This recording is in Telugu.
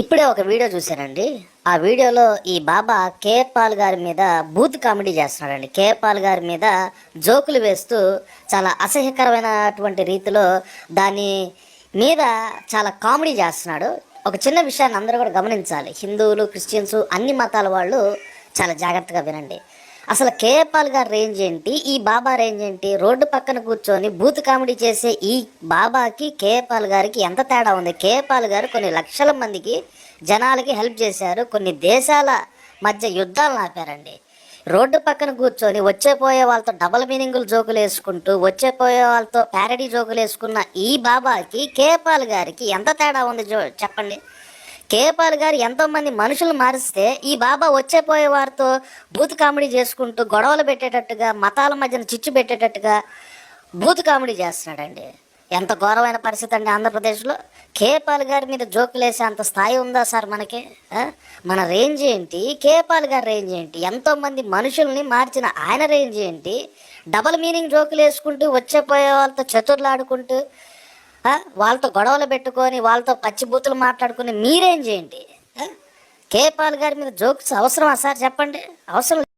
ఇప్పుడే ఒక వీడియో చూశానండి. ఆ వీడియోలో ఈ బాబా కేఆర్ పాల్ గారి మీద బూత్ కామెడీ చేస్తున్నాడండి. కేఆర్ పాల్ గారి మీద జోకులు వేస్తూ చాలా అసహ్యకరమైనటువంటి రీతిలో దాని మీద చాలా కామెడీ చేస్తున్నాడు. ఒక చిన్న విషయాన్ని అందరూ కూడా గమనించాలి. హిందువులు క్రిస్టియన్స్ అన్ని మతాల వాళ్ళు చాలా జాగ్రత్తగా వినండి. అసలు కేపాల్ గారి రేంజ్ ఏంటి? ఈ బాబా రేంజ్ ఏంటి? రోడ్డు పక్కన కూర్చొని బూత్ కామెడీ చేసే ఈ బాబాకి కేపాల్ గారికి ఎంత తేడా ఉంది? కేపాల్ గారు కొన్ని లక్షల మందికి జనాలకి హెల్ప్ చేశారు. కొన్ని దేశాల మధ్య యుద్ధాలు ఆపారండి. రోడ్డు పక్కన కూర్చొని వచ్చే పోయే వాళ్ళతో డబల్ మీనింగులు జోకులు వేసుకుంటూ వచ్చే పోయే వాళ్ళతో ప్యారడీ జోకులు వేసుకున్న ఈ బాబాకి కేపాల్ గారికి ఎంత తేడా ఉంది జో చెప్పండి. కేపాల్ గారు ఎంతో మంది మనుషులు మారిస్తే ఈ బాబా వచ్చే పోయే వారితో బూత్ కామెడీ చేసుకుంటూ గొడవలు పెట్టేటట్టుగా మతాల మధ్యన చిచ్చు పెట్టేటట్టుగా బూత్ కామెడీ చేస్తున్నాడండి. ఎంత ఘోరమైన పరిస్థితి అండి ఆంధ్రప్రదేశ్లో. కేపాల్ గారి మీద జోకులు వేసే అంత స్థాయి ఉందా సార్ మనకి? మన రేంజ్ ఏంటి? కేపాల్ గారి రేంజ్ ఏంటి? ఎంతో మంది మనుషుల్ని మార్చిన ఆయన రేంజ్ ఏంటి? డబల్ మీనింగ్ జోకులు వేసుకుంటూ వచ్చే పోయే వాళ్ళతో చతుర్లాడుకుంటూ ఆడుకుంటూ వాళ్ళతో గొడవలు పెట్టుకొని వాళ్ళతో పచ్చిబూతులు మాట్లాడుకుని మీరేం చేయండి? కేపాల్ గారి మీద జోక్స్ అవసరమా సార్? చెప్పండి. అవసరం